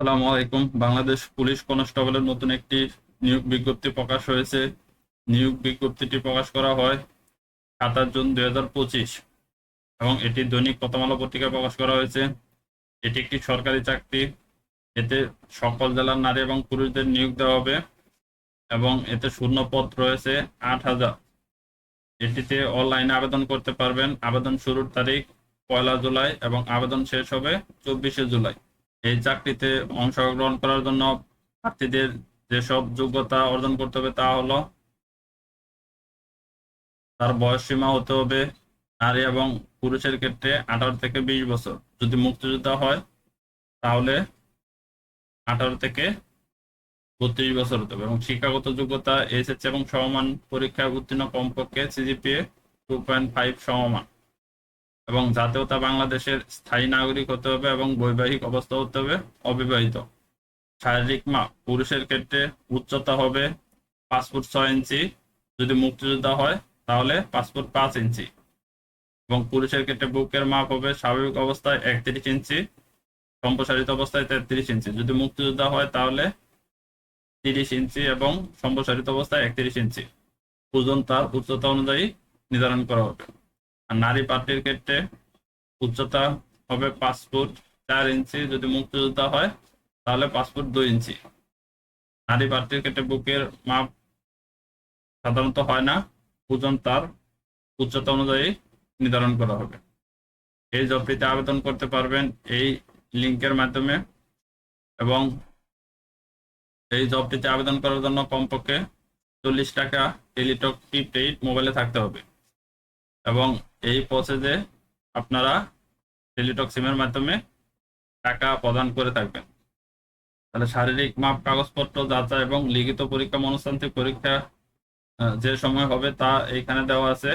আসসালামু আলাইকুম। বাংলাদেশ পুলিশ কনস্টেবলের নতুন একটি নিয়োগ বিজ্ঞপ্তি প্রকাশ হয়েছে। নিয়োগ বিজ্ঞপ্তিটি প্রকাশ করা হয় সাতাশ জুন দুই হাজার পঁচিশ এবং এটি দৈনিক প্রথমালো পত্রিকায় প্রকাশ করা হয়েছে। এটি একটি সরকারি চাকরি। এতে সকল জেলার নারী এবং পুরুষদের নিয়োগ দেওয়া হবে এবং এতে শূন্য পদ রয়েছে আট হাজার। এটিতে অনলাইনে আবেদন করতে পারবেন। আবেদন শুরুর তারিখ পয়লা জুলাই এবং আবেদন শেষ হবে চব্বিশে জুলাই। এই চাকরিতে অংশগ্রহণ করার জন্য প্রার্থীদের যেসব যোগ্যতা অর্জন করতে হবে তা হলো তার বয়স সীমা হতে হবে নারী এবং পুরুষের ক্ষেত্রে আঠারো থেকে বিশ বছর। যদি মুক্তিযোদ্ধা হয়, তাহলে আঠারো থেকে বত্রিশ বছর হতে হবে এবং শিক্ষাগত যোগ্যতা, এসএসসি এবং সমমান পরীক্ষায় উত্তীর্ণ কমপক্ষে সিজিপিএ টু পয়েন্ট ফাইভ সমমান। এবং জাতীয়তা বাংলাদেশের স্থায়ী নাগরিক হতে হবে এবং বৈবাহিক অবস্থা হতে হবে, অবিবাহিত। শারীরিক মাপ, পুরুষের ক্ষেত্রে উচ্চতা হবে পাঁচ ফুট ছয় ইঞ্চি, যদি মুক্তিযোদ্ধা হয় তাহলে পাঁচ ফুট পাঁচ ইঞ্চি। এবং পুরুষের ক্ষেত্রে বুকের মাপ হবে স্বাভাবিক অবস্থায় একত্রিশ ইঞ্চি, সম্প্রসারিত অবস্থায় তেত্রিশ ইঞ্চি। যদি মুক্তিযোদ্ধা হয় তাহলে তিরিশ ইঞ্চি এবং সম্প্রসারিত অবস্থায় একত্রিশ ইঞ্চি। ওজন তার উচ্চতা অনুযায়ী নির্ধারণ করা হবে। আর নারী প্রার্থীর ক্ষেত্রে উচ্চতা হবে পাঁচ ফুট চার ইঞ্চি যদি মুক্তিযোদ্ধা হয়, তাহলে পাঁচ ফুট দুই ইঞ্চি। নারী প্রার্থীর ক্ষেত্রে বুকের মাপ সাধারণত হয় না, ওজন তার উচ্চতা অনুযায়ী নির্ধারণ করা হবে। এই জবটিতে আবেদন করতে পারবেন এই লিংকের মাধ্যমে এবং এই জবটিতে আবেদন করার জন্য কমপক্ষে চল্লিশ টাকা টেলিটক প্রিপেইড মোবাইলে থাকতে হবে। এবং এই প্রসেসে আপনারা টেলিটক সিমের মাধ্যমে টাকা প্রদান করে থাকবেন। তাহলে শারীরিক মাপ, কাগজপত্র যাচাই এবং লিখিত পরীক্ষা মনস্তান্ত্রিক পরীক্ষা যে সময় হবে তা এইখানে দেওয়া আছে।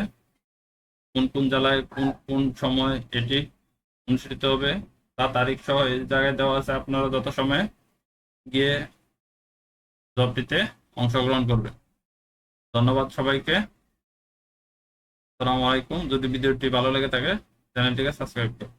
কোন কোন জেলায় কোন কোন সময় এটি অনুষ্ঠিত হবে তা তারিখ সহ এই জায়গায় দেওয়া আছে। আপনারা যত সময় গিয়ে জবটিতে অংশগ্রহণ করবেন। ধন্যবাদ সবাইকে। আসসালামু আলাইকুম। যদি ভিডিওটি ভালো লাগে থাকে চ্যানেলটিকে সাবস্ক্রাইব করুন।